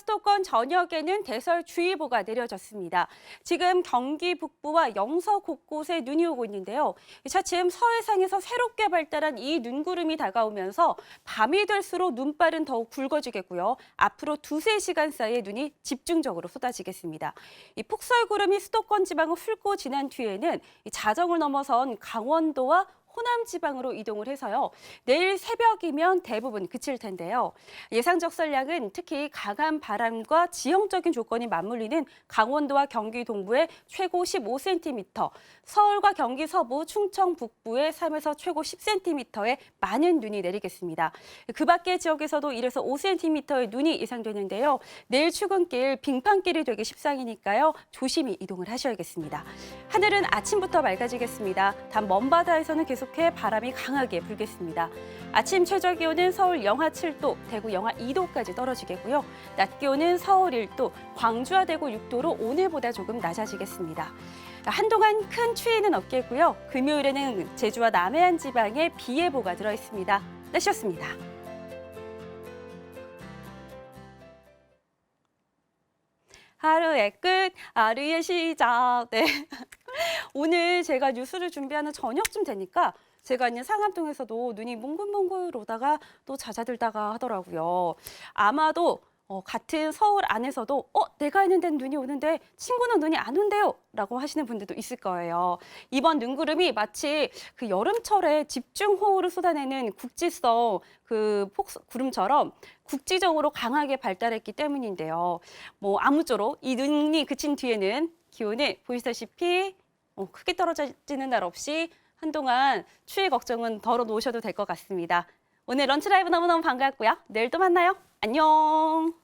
수도권 전역에는 대설주의보가 내려졌습니다. 지금 경기 북부와 영서 곳곳에 눈이 오고 있는데요. 차츰 서해상에서 새롭게 발달한 이 눈구름이 다가오면서 밤이 될수록 눈발은 더욱 굵어지겠고요. 앞으로 두세 시간 사이에 눈이 집중적으로 쏟아지겠습니다. 이 폭설구름이 수도권 지방을 훑고 지난 뒤에는 이 자정을 넘어선 강원도와 호남 지방으로 이동을 해서요. 내일 새벽이면 대부분 그칠 텐데요. 예상 적설량은 특히 강한 바람과 지형적인 조건이 맞물리는 강원도와 경기 동부에 최고 15cm, 서울과 경기 서부, 충청 북부에 3에서 최고 10cm의 많은 눈이 내리겠습니다. 그 밖의 지역에서도 1에서 5cm의 눈이 예상되는데요. 내일 출근길 빙판길이 되기 십상이니까요. 조심히 이동을 하셔야겠습니다. 하늘은 아침부터 맑아지겠습니다. 단 먼바다에서는 계속 해 바람이 강하게 불겠습니다. 아침 최저 기온은 서울 영하 7도, 대구 영하 2도까지 떨어지겠고요. 낮 기온은 서울 1도, 광주와 대구 6도로 오늘보다 조금 낮아지겠습니다. 한동안 큰 추위는 없겠고요. 금요일에는 제주와 남해안 지방에 비 예보가 들어 있습니다. 날씨였습니다. 하루의 끝, 하루의 시작. 네. 오늘 제가 뉴스를 준비하는 저녁쯤 되니까 제가 있는 상암동에서도 눈이 몽글몽글 오다가 또 잦아들다가 하더라고요. 아마도 어, 같은 서울 안에서도 어 내가 있는 데는 눈이 오는데 친구는 눈이 안 온대요 라고 하시는 분들도 있을 거예요. 이번 눈구름이 마치 그 여름철에 집중호우를 쏟아내는 국지성 그 폭구름처럼 국지적으로 강하게 발달했기 때문인데요. 뭐 아무쪼록 이 눈이 그친 뒤에는 기온이 보시다시피 어, 크게 떨어지는 날 없이 한동안 추위 걱정은 덜어 놓으셔도 될 것 같습니다. 오늘 런치 라이브 너무너무 반갑고요. 내일 또 만나요. 안녕.